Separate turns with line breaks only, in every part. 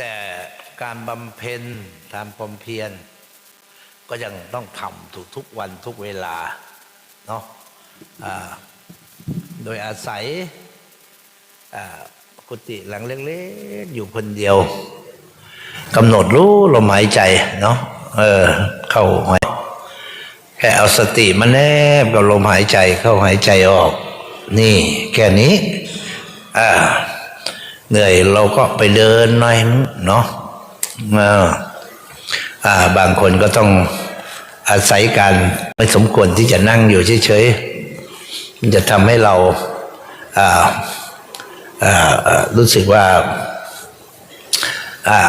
แต่การบำเพ็ญตามความเพียร ก็ยังต้องทำทุกทุกวันทุกเวลาเนาะโดยอาศัยกุฏิหลังเล็กๆอยู่คนเดียวกำหนดรู้ลมหายใจเนาะเออ เข้าหายแค่เอาสติมาแนบกับลมหายใจเข้าหายใจออก นี่ แค่นี้อ่า เหนื่อยเราก็ไปเดินหน่อยเนาะอ่า บางคนก็ต้องอาศัยการไม่สมควรที่จะนั่งอยู่เฉยๆมันจะทำให้เราอ่าอ่ารู้สึกว่าอ่า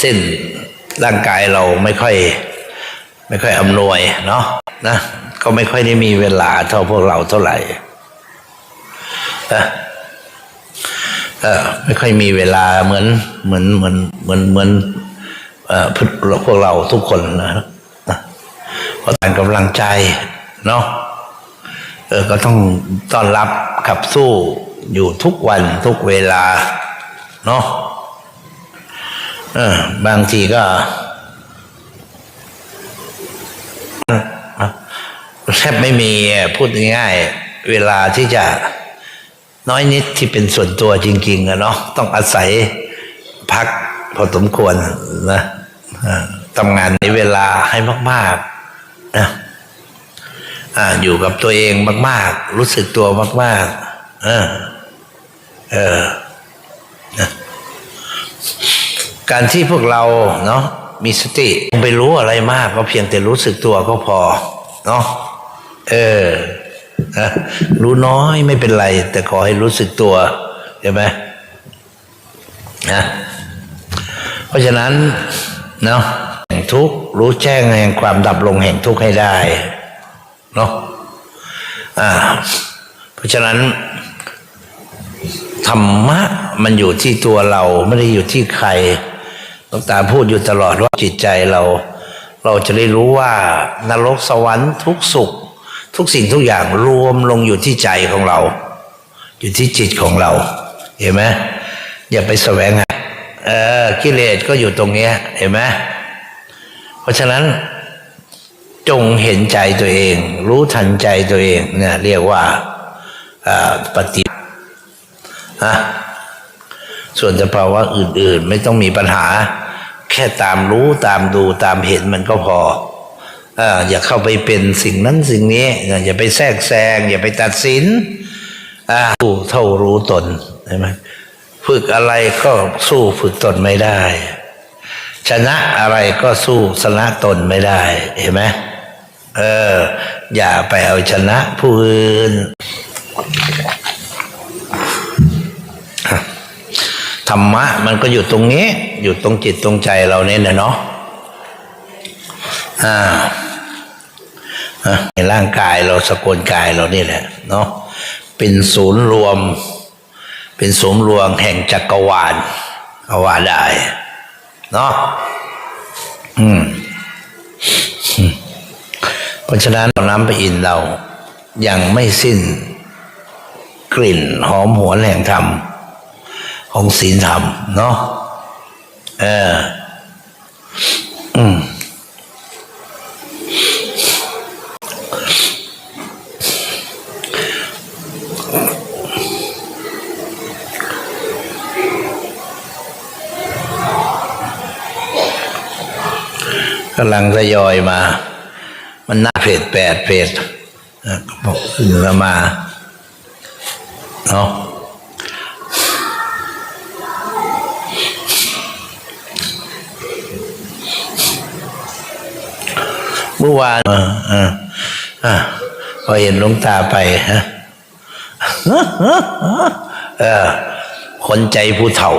เส้นร่างกายเราไม่ค่อย ไม่ค่อยอำนวยเนาะนะก็ไม่ค่อยได้มีเวลาเท่าพวกเราเท่าไหร่นะ ไม่ค่อยมีเวลาเหมือนเหมือนเหมือนเหมือนเหมือนพวกเราทุกคนนะนะเพราะต่างกำลังใจเนาะเออก็ต้องต้อนรับขับสู้อยู่ทุกวันทุกเวลาเนาะเออบางทีก็แทบไม่มีพูดง่าย เวลาที่จะ น้อยนิดที่เป็นส่วนตัวจริงๆอะเนาะต้องอาศัยพักพอสมควรนะทำงานในเวลาให้มากๆนะออยู่กับตัวเองมาก ๆ รู้สึกตัวมากๆเออเออนะการที่พวกเราเนาะมีสติไม่ไปรู้อะไรมาก ก็เพียงแต่รู้สึกตัวก็พอ เนาะเออ รู้น้อยไม่เป็นไร แต่ขอให้รู้สึกตัวใช่ไหมนะเพราะฉะนั้นเนาะแห่งทุกข์รู้แจ้งแห่งความดับลงแห่งทุกข์ให้ได้เนาะอ่า เพราะฉะนั้นธรรมะมันอยู่ที่ตัวเราไม่ได้อยู่ที่ใครหลวงตาพูดอยู่ตลอดว่าจิตใจเรา เราจะได้รู้ว่านรกสวรรค์ทุกสุข ทุกสิ่งทุกอย่างรวมลงอยู่ที่ใจของเรา อยู่ที่จิตของเรา เห็นไหมอย่าไปแสวงหาเออกิเลสก็อยู่ตรงเนี้ย เห็นไหมเพราะฉะนั้นจงเห็นใจตัวเอง รู้ทันใจตัวเองเนี่ยเรียกว่าปฏิฮะส่วนสภาวะอื่น ๆ ไม่ต้องมีปัญหา แค่ตามรู้ตามดูตามเห็นมันก็พอ อ่าอย่าเข้าไปเป็นสิ่งนั้นสิ่งนี้ อย่าไปแทรกแซง อย่าไปตัดสินอ่ารู้เท่ารู้ตนใช่ไหมฝึกอะไรก็สู้ฝึกตนไม่ได้ ชนะอะไรก็สู้ชนะตนไม่ได้เห็นไหมเออ อย่าไปเอาชนะผู้อื่นธรรมะมันก็อยู่ตรงนี้ อยู่ตรงจิตตรงใจเราเนี่ยเนาะอ่า ในร่างกายเราสกลกายเรานี่แหละเนาะเป็นศูนย์รวม เป็นศูนย์รวมแห่งจักรวาลก็ว่าได้เนาะอืมเพราะฉะนั้นเราน้ำไปอินเรายังไม่สิ้นกลิ่นหอมหวนแห่งธรรม ของศีลธรรม เนาะเออ อืม กำลังทยอยมา มันหน้าเพจแปดเพจนะก็บอกขึ้นแล้วมาเนาะเมื่อวานออเออเออพอเห็นหลวงตาไปฮะเออคนใจผู้เฒ่า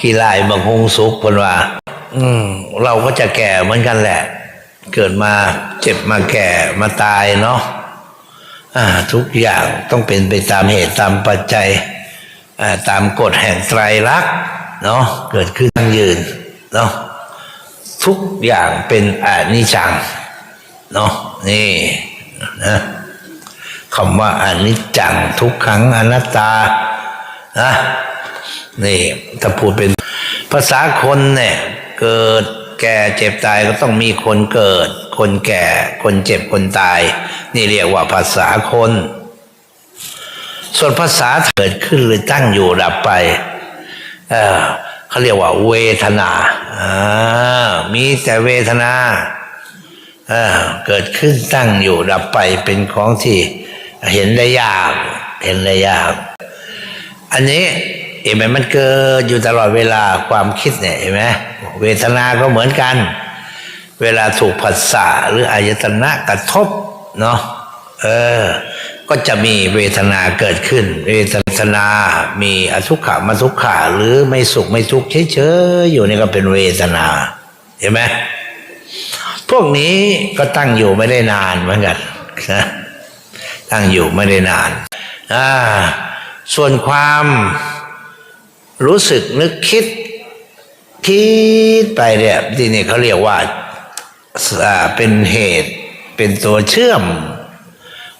ขี้ลายบังฮงสุกคนว่า อืม เราก็จะแก่เหมือนกันแหละ เกิดมาเจ็บมาแก่มาตายเนาะอ่าทุกอย่างต้องเป็นไปตามเหตุตามปัจจัยอ่าตามกฎแห่งไตรลักษณ์เนาะเกิดขึ้นตั้งยืนเนาะทุกอย่างเป็นอนิจจังเนาะนี่นะคำว่าอนิจจังทุกขังอนัตตานะ นี่ถ้าพูดเป็นภาษาคนเนี่ยเกิดแก่เจ็บตายก็ต้องมีคนเกิด คนแก่ คนเจ็บคนตาย นี่เรียกว่าภาษาคน ส่วนภาษาเกิดขึ้นหรือตั้งอยู่ดับไปเออเขาเรียกว่า เวทนาอ่ามีแต่เวทนาเออเกิดขึ้นตั้งอยู่ดับไปเป็นของที่เห็นได้ยาก เห็นได้ยาก อันนี้ เห็นไหมมันเกิดอยู่ตลอดเวลาความคิดเนี่ยเห็นไหมเวทนาก็เหมือนกัน เวลาถูกผัสสะหรืออายตนะกระทบเนาะเออ ก็จะมีเวทนาเกิดขึ้น เวทนา มีอทุกขะมาทุกขะหรือไม่สุขไม่ทุกข์เฉยๆอยู่นี่ก็เป็นเวทนา เห็นไหมพวกนี้ก็ตั้งอยู่ไม่ได้นานเหมือนกันนะตั้งอยู่ไม่ได้นานอ่าส่วนความ รู้สึกนึกคิดคิดไปเนี่ยที่นี่เขาเรียกว่าเป็นเหตุเป็นตัวเชื่อม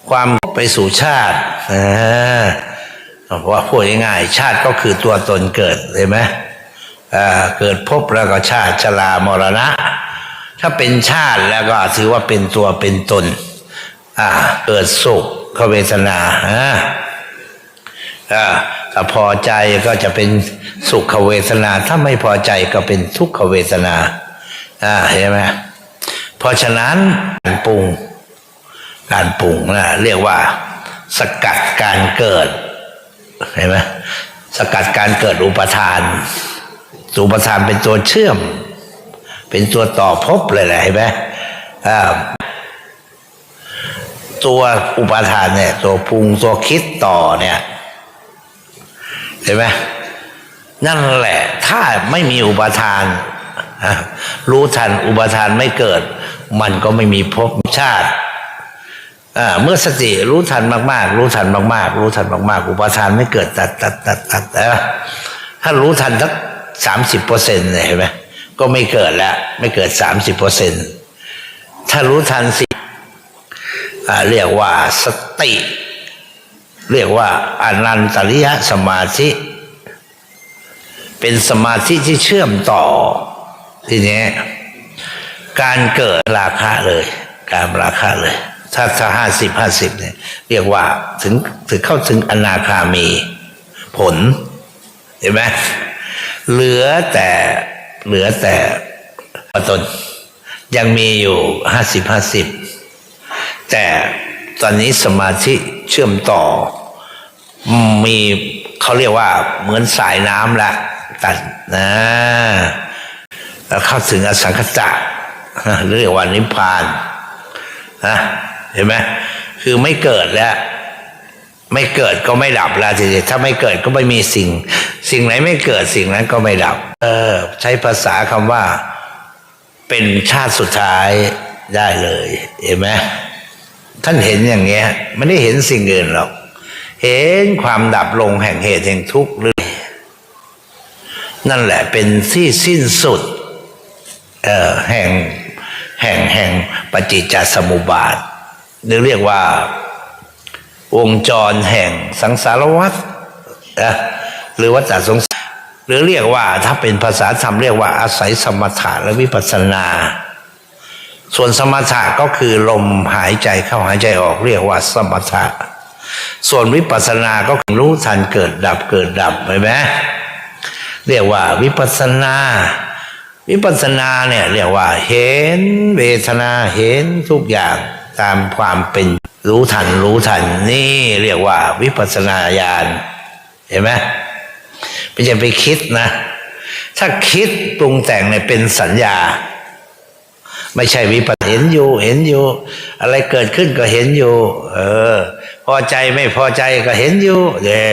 ความไปสู่ชาติเพราะว่าพูดง่ายๆชาติก็คือตัวตนเกิดเห็นไหมเกิดพบแล้วก็ชาติชรามรณะ ถ้าเป็นชาติแล้วก็ถือว่าเป็นตัวเป็นตนเกิดสุขเวทนาอ่า ถ้าพอใจก็จะเป็นสุขเวทนา ถ้าไม่พอใจก็เป็นทุกขเวทนาอ่าเห็นไหมเพราะฉะนั้นการปรุง การปรุงนะเรียกว่า สกัดการเกิดเห็นไหมสกัดการเกิดอุปทาน อุปทานเป็นตัวเชื่อม เป็นตัวต่อภพเลยแหละเห็นไหมอ่าตัวอุปทานเนี่ย ตัวปรุงตัวคิดต่อเนี่ย เห็นไหมนั่นแหละ ถ้าไม่มีอุปทาน รู้ทันอุปทานไม่เกิด มันก็ไม่มีภพชาติเมื่อสติรู้ทันมาก ๆ รู้ทันมาก ๆ รู้ทันมาก ๆ อุปทานไม่เกิดตัดตัดตัดตัดนะถ้ารู้ทันสักสามสิบเปอร์เซ็นต์เห็นไหมก็ไม่เกิดแล้ว ไม่เกิดสามสิบเปอร์เซ็นต์ถ้ารู้ทันสิเรียกว่าสติ เรียกว่าอนันตริยสมาธิ เป็นสมาธิที่เชื่อมต่อ ทีนี้การเกิดราคะเลย การราคะเลย ถ้าถ้าห้าสิบห้าสิบเนี่ยเรียกว่าถึงถึงเข้าถึงอนาคามีผล เห็นไหมเหลือแต่เหลือแต่ตนยังมีอยู่ห้าสิบห้าสิบแต่ ตอนนี้สมาธิเชื่อมต่อ มีเขาเรียกว่าเหมือนสายน้ำละตัดนะแล้วเข้าถึงอสังขตะหรือเรียกว่านิพพานนะเห็นไหมคือไม่เกิดแล้ว ไม่เกิดก็ไม่ดับแล้วทีเดียถ้าไม่เกิดก็ไม่มีสิ่ง สิ่งไหนไม่เกิดสิ่งนั้นก็ไม่ดับ เออ ใช้ภาษาคำว่า เป็นชาติสุดท้ายได้เลย เห็นไหม ท่านเห็นอย่างเงี้ยไม่ได้เห็นสิ่งอื่นหรอก เห็นความดับลงแห่งเหตุแห่งทุกข์เลยนั่นแหละเป็นที่สิ้นสุดเอ่อแห่งแห่งแห่งปฏิจจสมุปบาทหรือเรียกว่า วงจรแห่งสังสารวัฏหรือวัฏสงสารหรือเรียกว่าถ้าเป็นภาษาธรรมเรียกว่าอาศัยสมถะและวิปัสสนา ส่วนสมถะก็คือลมหายใจเข้าหายใจออกเรียกว่าสมถะ ส่วนวิปัสสนาก็คือรู้ทันเกิดดับเกิดดับเห็นไหมเรียกว่าวิปัสสนาวิปัสสนาเนี่ยเรียกว่า เห็นเวทนาเห็นทุกอย่างตามความเป็นรู้ทันรู้ทันนี่เรียกว่า วิปัสสนาญาณเห็นไหมไม่ใช่ไปคิดนะ ถ้าคิดปรุงแต่งเนี่ยเป็นสัญญา ไม่ใช่วิปัสสนาเห็นอยู่ เห็นอยู่ อะไรเกิดขึ้นก็เห็นอยู่ เออ พอใจไม่พอใจก็เห็นอยู่เด้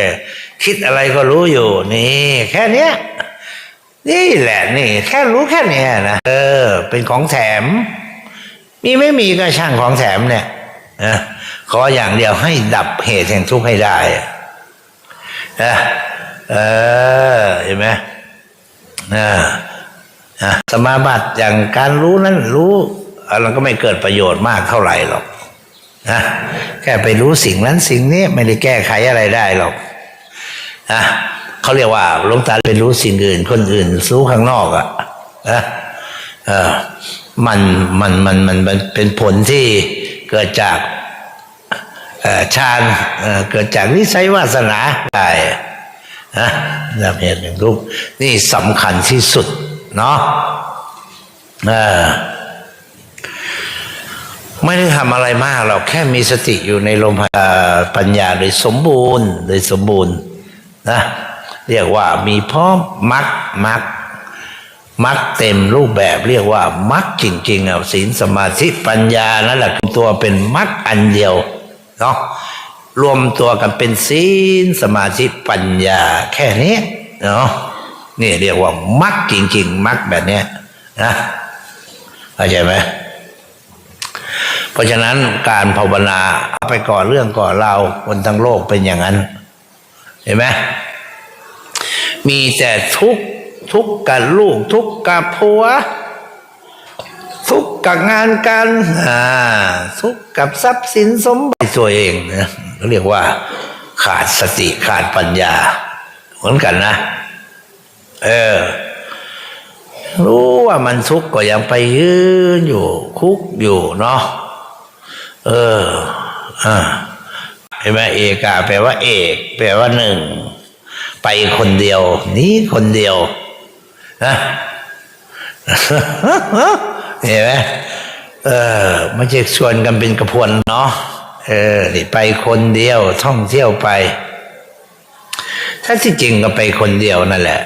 คิดอะไรก็รู้อยู่ นี่ แค่เนี้ยนี่แหละนี่ แค่รู้แค่เนี้ยนะเออ เป็นของแถม มีไม่มีก็ช่างของแถมเนี่ยนะขออย่างเดียวให้ดับเหตุแห่งทุกข์ให้ได้นะเออเห็นไหมอ่า นะสมาบัติอย่างการรู้นั้นรู้เราก็ไม่เกิดประโยชน์มากเท่าไหร่หรอกนะแค่ไปรู้สิ่งนั้นสิ่งนี้ไม่ได้แก้ไขอะไรได้หรอกนะเขาเรียกว่าลงตาเป็นรู้สิ่งอื่น คนอื่นรู้ข้างนอกอะนะเออมันมันมันมันมันเป็นผลที่เกิดจากฌานเเกิดจากนิสัยวาสนาได้นะนำเหตุหนึ่งรูปนี่สำคัญที่สุด เนาะไม่ได้ทำอะไรมากเราแค่มีสติอยู่ในลมหายปัญญาโดยสมบูรณ์โดยสมบูรณ์นะเรียกว่ามีพร้อมมักมักมักเต็มรูปแบบเรียกว่ามักจริงๆอะศีลสมาธิปัญญานั่นแหละตัวเป็นมักอันเดียวเนาะรวมตัวกันเป็นศีลสมาธิปัญญาแค่นี้เนาะ นี่เรียกว่ามักจริง ๆ มักแบบนี้นะเข้าใจไหมเพราะฉะนั้นการภาวนาเอาไปก่อนเรื่องก่อนเราคนทั้งโลกเป็นอย่างนั้น เห็นไหมมีแต่ทุกทุกกับลูก ทุกกับผัว ทุกกับงานการอ่าทุกกับทรัพย์สินสมบัติตัวเองนะเขาเรียกว่า ขาดสติขาดปัญญา เหมือนกันนะ เออ รู้ว่ามันทุกข์ก็ยังไปยืนอยู่ คุกอยู่เนาะเอออ่าเห็นไหมเอกาแปลว่าเอก แปลว่าหนึ่ง ไปคนเดียว นี้คนเดียวนะเห็นไหมเออไม่ใช่ชวนกันเป็นกระพวนเนาะเออนี่ไปคนเดียวท่องเที่ยวไป ถ้าที่จริงก็ไปคนเดียวนั่นแหละ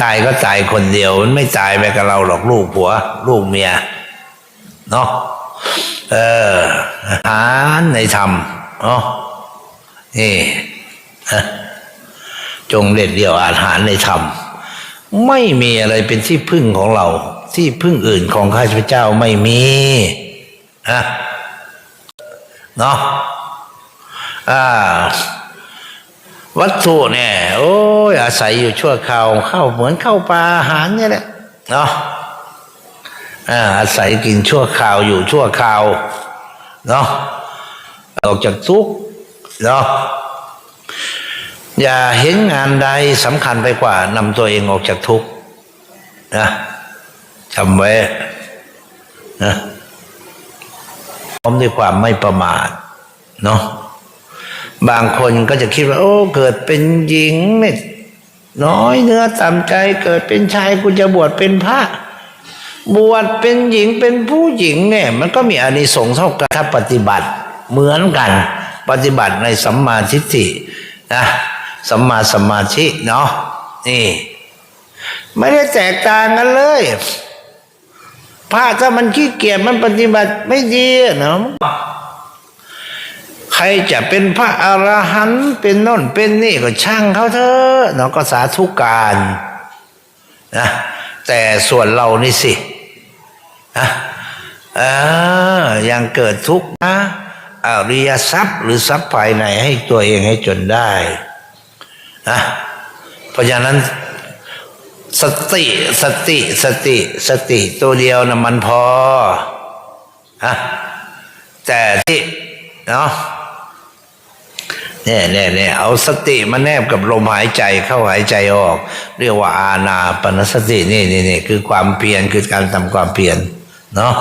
ตายก็ตายคนเดียว มันไม่ตายไปกับเราหรอกลูกผัว ลูกเมียเนาะเออหาในธรรมเนาะนี่จงเด็ดเดี่ยวอาหารในธรรม ไม่มีอะไรเป็นที่พึ่งของเรา ที่พึ่งอื่นของข้าพเจ้าไม่มีนะเนาะอ่า วัตถุเนี่ยโอ้ยอาศัยอยู่ชั่วคราวเข้าเหมือนเข้าปลาอาหารเนี่ยแหละเนาะอาศัยกินชั่วคราวอยู่ชั่วคราวเนาะออกจากทุกเนาะอย่าเห็นงานใดสำคัญไปกว่านำตัวเองออกจากทุกนะจำไว้นะพร้อมด้วยความไม่ประมาทเนาะ บางคนก็จะคิดว่า โอ้ เกิดเป็นหญิงเนี่ยน้อยเนื้อต่ำใจเกิดเป็นชายกูจะบวชเป็นพระ บวชเป็นหญิงเป็นผู้หญิงเนี่ย มันก็มีอานิสงส์เท่ากันถ้าปฏิบัติเหมือนกัน ปฏิบัติในสัมมาทิฏฐินะสัมมาสมาธิเนาะนี่ ไม่ได้แตกต่างกันเลยพระถ้ามันขี้เกียจมันปฏิบัติไม่ดีเนาะ รจะเป็นพระอรหันต์เป็นน่นเป็นนี่ก็ช่างเขาเถอะเนาะก็สาธุการนะแต่ส่วนเรานี่สินะเออยังเกิดทุกข์นะอริยทรัพย์หรือทรัพย์ภายในให้ตัวเองให้จนได้นะเพราะฉะนั้นสติสติสติสติตัวเดียวนะมันพอนะแต่ที่เนาะ เนี่ยเนี่ยเนี่ยเอาสติมาแนบกับลมหายใจเข้าหายใจออก เรียกว่าอาณาปณสตินี่นี่นี่คือความเพียรคือการทำความเพียรเนาะ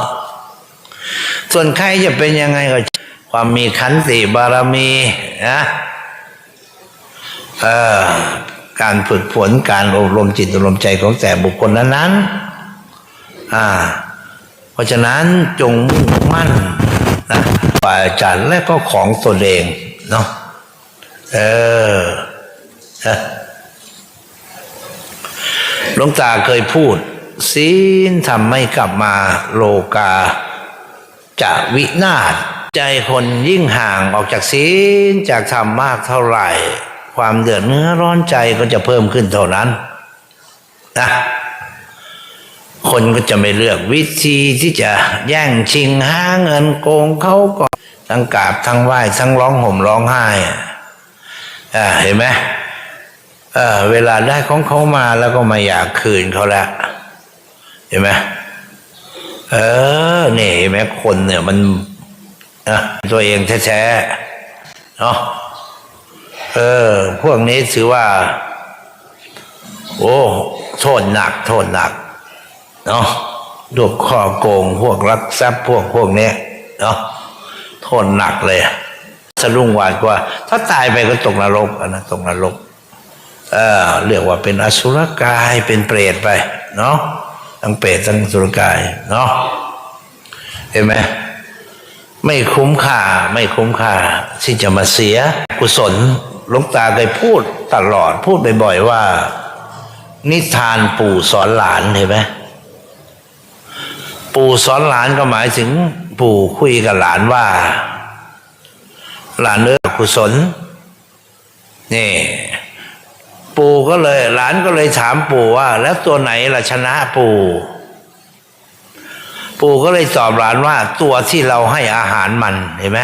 ส่วนใครจะเป็นยังไงก็ ความมีขันติบารมีนะเอ่อการฝึกฝนการอบรมจิตอบรมใจของแต่บุคคลนั้นๆอ่า เพราะฉะนั้นจงมุ่งมั่นนะฝ่ายอาจารย์และก็ของตนเองเนาะ เออนะหลวงตาเคยพูดศีลทำไม่กลับมาโลกาจะวินาศใจคนยิ่งห่างออกจากศีลจากธรรมมากเท่าไหร่ ความเดือดเนื้อร้อนใจก็จะเพิ่มขึ้นเท่านั้นนะคนก็จะไม่เลือกวิธีที่จะแย่งชิงห้าเงินโกงเขาก่อนทั้งกราบทั้งไหว้ทั้งร้องห่มร้องไห้อ่า เห็นไหมเออเวลาได้ของเขามาแล้วก็มาอยากคืนเขาแล้วเห็นไหมเออเนี่ยเห็นไหมคนเนี่ยมันอะตัวเองแท้ๆเนาะเออ พวกนี้ถือว่า โอ้โทษหนัก โทษหนักเนาะพวกข้อโกง พวกรักทรัพย์พวกพวกนี้เนาะโทษหนักเลย สะดุ้งหวาดกว่าถ้าตายไปก็ตกนรกอะนะตกนรกเออเรียกว่าเป็นอสุรกายเป็นเปรตไป เนาะทั้งเปรตทั้งอสุรกายเนาะเห็นไหมไม่คุ้มค่าไม่คุ้มค่าที่จะมาเสีย กุศลลงตาเคยพูดตลอดพูดบ่อยๆว่า นิทานปู่สอนหลานเห็นไหมปู่สอนหลานก็หมายถึง ปู่คุยกับหลานว่า หลานเนื้อกุศล นี่ ปู่ก็เลย หลานก็เลยถามปู่ว่า แล้วตัวไหนล่ะชนะปู่ ปู่ก็เลยตอบหลานว่า ตัวที่เราให้อาหารมันเห็นไหม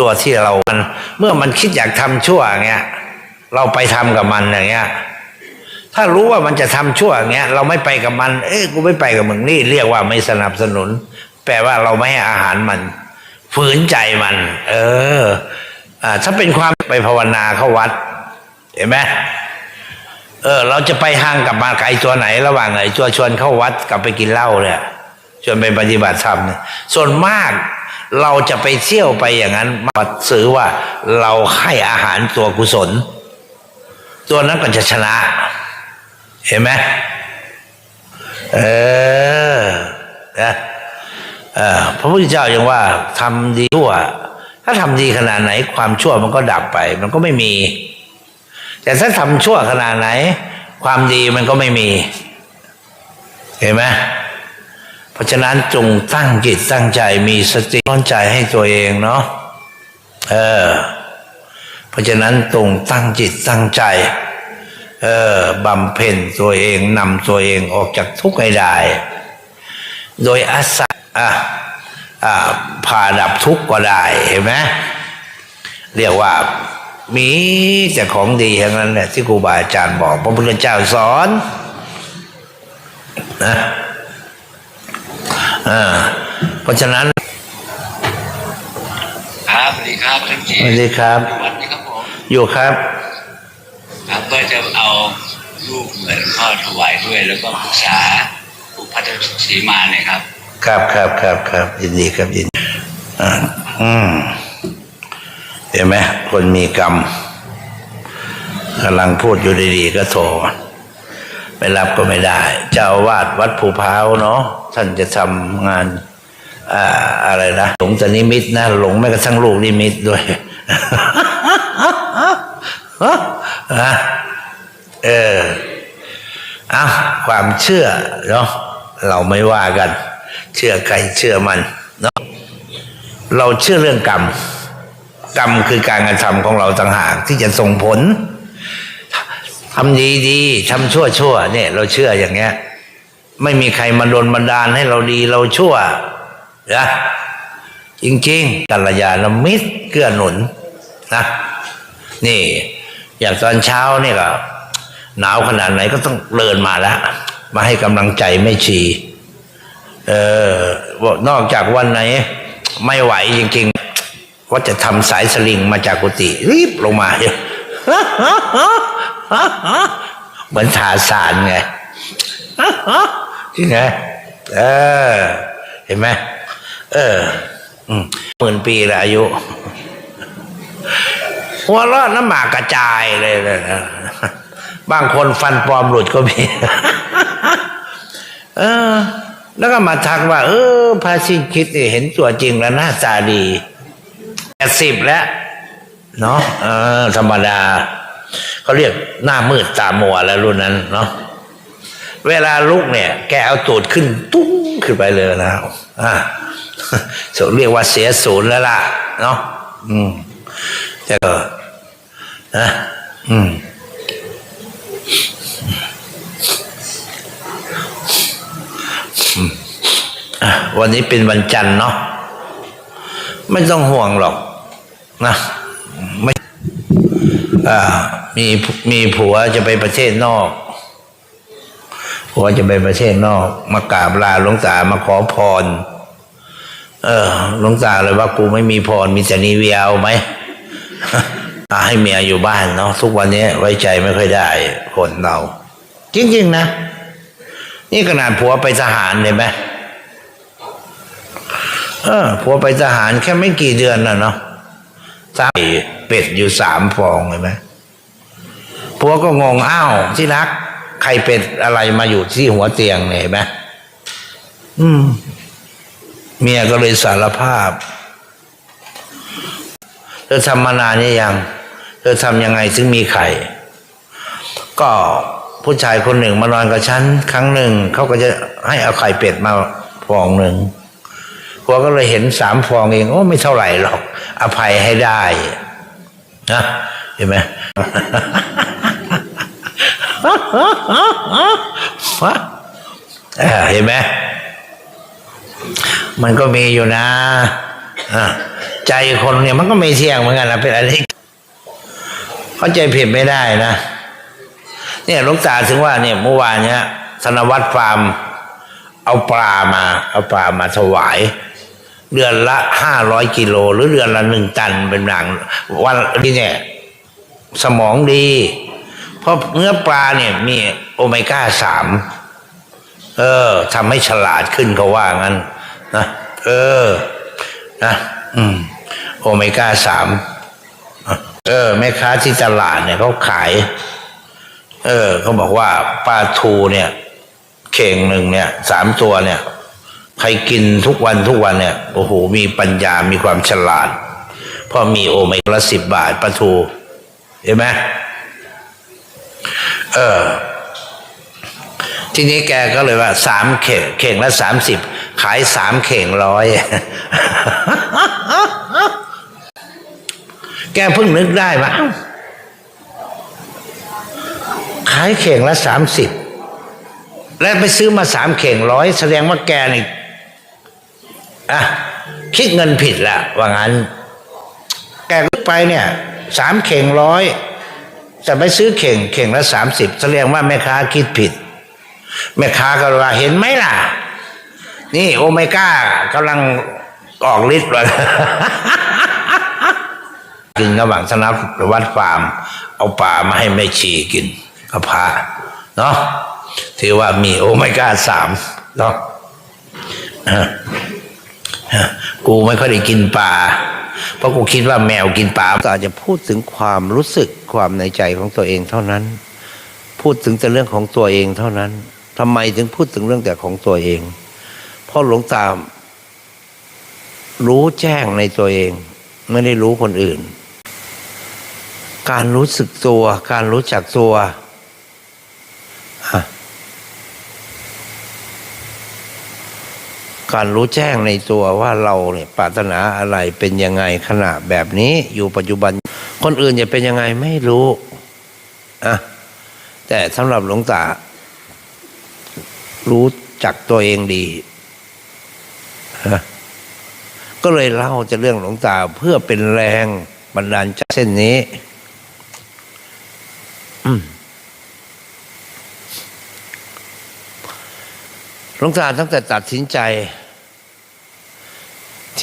ตัวที่เรามัน เมื่อมันคิดอยากทำชั่วอย่างเงี้ย เราไปทำกับมันอย่างเงี้ยถ้ารู้ว่ามันจะทำชั่วอย่างเงี้ย เราไม่ไปกับมัน เอ้ยกูไม่ไปกับมึงนี่เรียกว่าไม่สนับสนุน แปลว่าเราไม่ให้อาหารมัน ฝืนใจมัน เอออ่าถ้าเป็นความไปภาวนาเข้าวัด เห็นไหมเออ เราจะไปห้างกับมาไกลตัวไหน ระหว่างไหนตัวชวนเข้าวัดกับไปกินเหล้าเนี่ยชวนไปปฏิบัติธรรมเนี่ยส่วนมากเราจะไปเที่ยวไปอย่างนั้นมาสื่อว่าเราให้อาหารตัวกุศล ตัวนั้นก็จะชนะ เห็นไหมเออนะเออ พระพุทธเจ้ายังว่าทำดีชั่ว ถ้าทำดีขนาดไหน ความชั่วมันก็ดับไป มันก็ไม่มี แต่ถ้าทำชั่วขนาดไหน ความดีมันก็ไม่มี เห็นไหมเพราะฉะนั้นจงตั้งจิตตั้งใจมีสติร้อนใจให้ตัวเองเนาะเออ เพราะฉะนั้นตรงตั้งจิตตั้งใจ เออบำเพ็ญตัวเองนำตัวเองออกจากทุกข์ให้ได้ โดยอาศัย อะอ่าพาดับทุกข์ก็ได้เห็นไหมเรียกว่ามีแต่ของดีทั้งนั้นแหละที่ครูบาอาจารย์บอกพระพุทธเจ้าสอนนะอ่าเพราะฉะนั้น
ครับสวัสดีครับท่านจี
สวัสดีครับ
วัดนี้ครับผม
อยู่ครับ
ครับก็จะเอาลูกเหมือนพ่อถวายด้วย แล้วก็ปรึกษาอุพัฒสีมาเนี่ยครับ
ครับครับครับครับยินดีครับยินดีอ่าอืมเห็นไหมคนมีกรรมกำลังพูดอยู่ดีๆก็โทรไม่รับก็ไม่ได้ เจ้าวาดวัดภูพ้าวเนาะท่านจะทำงานอ่าอะไรนะหลงจะนิมิตนะหลงแม้กระทั่งลูกนิมิตด้วยนะเออเอาความเชื่อเนาะเราไม่ว่ากัน เชื่อใครเชื่อมันเนาะเราเชื่อเรื่องกรรม กรรมคือการกระทำของเราต่างหากที่จะส่งผลทำดีดีทำชั่วชั่วเนี่ย เราเชื่ออย่างเงี้ย ไม่มีใครมาโดนบันดาลให้เราดีเราชั่วนะจริงๆกัลยาณมิตรเกื้อหนุนนะนี่ อย่างตอนเช้าเนี่ยก็หนาวขนาดไหนก็ต้องเดินมาแล้ว มาให้กำลังใจไม่ชี เออบอกนอกจากวันไหน ไม่ไหวจริงๆ ว่าจะทำสายสลิงมาจากกุฏิรีบลงมาเหมือนทาสานไงจริงไงเออ เห็นไหมเออหมื่นปีละอายุหัวเราะน้ำหมากกระจายเลยนะบางคนฟันปลอมหลุดก็มี เออ แล้วก็มาทักว่า เออพระสิ้นคิดเห็นตัวจริงแล้วหน้าตาดีแปดสิบแล้วเนาะเออธรรมดาเขาเรียกหน้ามืดตามัวแล้วรุ่นนั้นเนาะเวลาลุกเนี่ย แกเอาตูดขึ้น ตุ้งขึ้นไปเลยนะอ่าสเรียกว่าเสียศูนย์แล้วล่ะ เนาะอืมแต่ก็นะอืม อืมอะ วันนี้เป็นวันจันทร์เนาะไม่ต้องห่วงหรอกนะไม่มีมีผัวจะไปประเทศนอกผัวจะไปประเทศนอก มากราบลาหลวงตามาขอพร เออหลวงตาเลยว่ากูไม่มีพรมีแต่นิเวียเอาไหมให้เมียอยู่บ้านเนาะทุกวันนี้ไว้ใจไม่ค่อยได้คนเรา จริง ๆ นะ นี่ขนาดผัวไปทหารเลยไหม เออผัวไปทหารแค่ไม่กี่เดือนน่ะเนาะใสามเป็ดอยู่สามฟองเห็นไหมผัวก็งงอ้าวที่รัก ใครเป็ดอะไรมาอยู่ที่หัวเตียงเนี่ยเห็นไหมอืม เมียก็เลยสารภาพ เธอทำมานานนี่ยัง เธอทำยังไงถึงมีไข่ ก็ผู้ชายคนหนึ่งมานอนกับฉัน ครั้งหนึ่ง เขาก็จะให้เอาไข่เป็ดมาฟองหนึ่ง ผัวก็เลยเห็นสามฟองเอง โอ้ไม่เท่าไหร่หรอก อภัยให้ได้นะเห็นไหมเห็นไหมมันก็มีอยู่นะอะใจคนเนี่ยมันก็ไม่เที่ยงเหมือนกันนะเป็นอะไรเข้าใจผิดไม่ได้นะเนี่ยลูกตาถึงว่าเนี่ยเมื่อวานเนี้ยธนวัฒน์ฟาร์มเอาปลามา เอาปลามาถวาย เดือนละห้าร้อยกิโล หรือเดือนละหนึ่งตันเป็นหลังวันนี้เนี่ยสมองดี เพราะเนื้อปลาเนี่ยมีโอเมก้าสามเออทำให้ฉลาดขึ้นเขาว่างั้นนะเออ นะ อืม โอเมก้าสามเออแม่ค้าที่ตลาดเนี่ยเขาขาย เออเขาบอกว่าปลาทูเนี่ย เข่งหนึ่งเนี่ยสามตัวเนี่ย ใครกินทุกวันทุกวันเนี่ยโอ้โหมีปัญญามีความฉลาดพราะมีโอเมก้าละสิบบาทปลาทูเห็นไหมเออทีนี้แกก็เลยว่าสามเข่งเข่งละสามสิบขายสามเข่งร้อยแกเพิ่งนึกได้ว่าเอ้าขายเข่งละสามสิบแล้วไปซื้อมาสามเข่งร้อยแสดงว่าแกนี่ อะคิดเงินผิดละว่างั้น แกลึกไปเนี่ยสามเข่งร้อยแต่ไปซื้อเข่งเข่งละสามสิบแสดงว่าแม่ค้าคิดผิด แม่ค้าก็ว่าเห็นไหมล่ะ นี่โอเมก้ากำลังออกฤทธิ์เลยกินระหว่างสนับวัดฟาร์ม เอาปลามาให้แม่ชีกินกับพระเนาะถือว่ามีโอเมก้าสามเนาะ กูไม่ค่อยได้กินปลาเพราะกูคิดว่าแมวกินปลาก็อาจจะพูดถึงความรู้สึกความในใจของตัวเองเท่านั้น พูดถึงแต่เรื่องของตัวเองเท่านั้นทำไมถึงพูดถึงเรื่องแต่ของตัวเอง เพราะหลวงตารู้แจ้งในตัวเอง ไม่ได้รู้คนอื่น การรู้สึกตัว การรู้จักตัวฮะ การรู้แจ้งในตัวว่าเราเนี่ยปรารถนาอะไรเป็นยังไงขณะแบบนี้อยู่ปัจจุบัน คนอื่นจะเป็นยังไงไม่รู้อะแต่สำหรับหลวงตา รู้จักตัวเองดีก็เลยเล่าจะเรื่องหลวงตาเพื่อเป็นแรงบันดาลใจเส้นนี้หลวงตาตั้งแต่ตัดสินใจ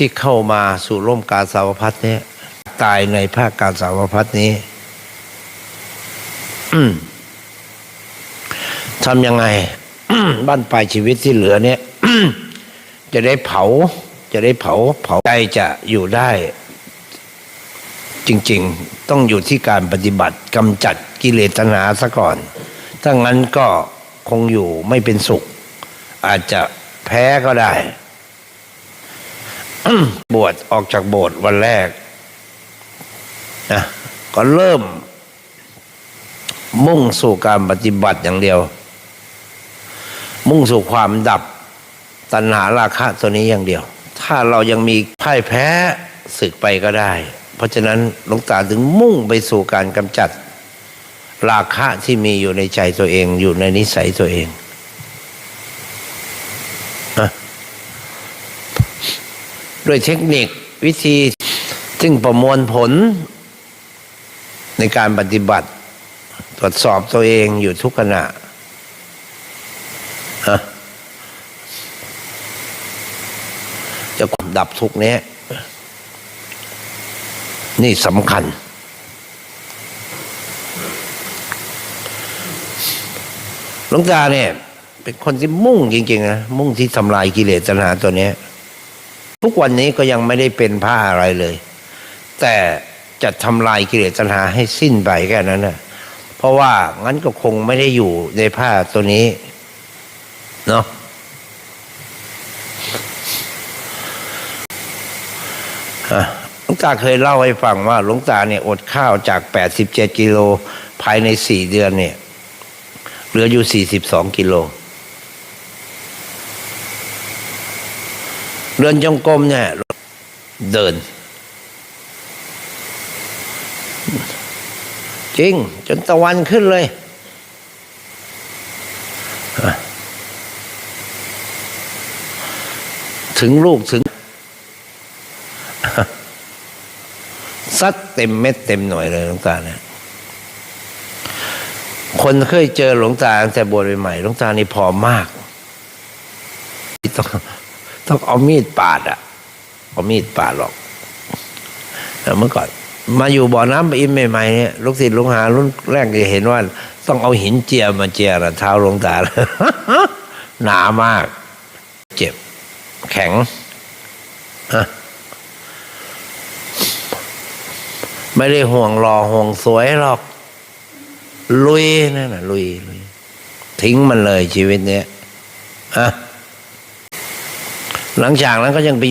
ที่เข้ามาสู่ร่มกาสาวพัฒน์เนี้ยตายในภาคการสาวพัฒน์นี้ทำยังไงบ้านปลายชีวิตที่เหลือเนี่ยจะได้เผา จะได้เผา เผาใจจะอยู่ได้ จริง ๆ ต้องอยู่ที่การปฏิบัติกำจัดกิเลสตัณหาซะก่อน ถ้างั้นก็คงอยู่ไม่เป็นสุข อาจจะแพ้ก็ได้ บวชออกจากโบสถ์วันแรกนะก็เริ่ม มุ่งสู่การปฏิบัติอย่างเดียว มุ่งสู่ความดับตัณหาราคะตัวนี้อย่างเดียว ถ้าเรายังมีพ่ายแพ้ศึกไปก็ได้ เพราะฉะนั้นหลวงตาถึงมุ่งไปสู่การกำจัด ราคะที่มีอยู่ในใจตัวเองอยู่ในนิสัยตัวเอง ด้วยเทคนิควิธีซึ่งประมวลผลในการปฏิบัติ ตรวจสอบตัวเองอยู่ทุกขณะจะดับทุกเนี้ยนี่สำคัญ หลวงตาเนี่ย เป็นคนที่มุ่งจริง ๆ นะ มุ่งที่ทำลายกิเลสตัณหาตัวเนี้ย ทุกวันนี้ก็ยังไม่ได้เป็นผ้าอะไรเลย แต่จะทำลายกิเลสตัณหาให้สิ้นไปแค่นั้นนะเพราะว่างั้นก็คงไม่ได้อยู่ในผ้าตัวนี้เนาะอะหลวงตาเคยเล่าให้ฟังว่าหลวงตาเนี่ยอดข้าวจาก 87 กิโลภายใน 4 เดือนเนี่ย เหลืออยู่ 42 กิโล เดินจงกรมเนี่ยเดิน จริง จนตะวันขึ้นเลย ถึงลูกถึงซัดเต็มเม็ดเต็มหน่วยเลยหลวงตาเนี่ยคนเคยเจอหลวงตาตั้งแต่บวชใหม่หลวงตานี่ผอมมาก ต้องเอามีดปาดอะเอามีดปาดหรอกแต่เมื่อก่อน มาอยู่บ่อน้ำปอินใหม่ๆเนี่ยลูกศิษย์ลูกหารุ่นแรกจะเห็นว่า ต้องเอาหินเจียมาเจียระเท้าลงตาหนามาก เจ็บ แข็งไม่ได้ห่วงรอห่วงสวยหรอก ลุยนั่นนะลุยลุย ทิ้งมันเลยชีวิตเนี้ยอะ หลังจากนั้นก็ยังไป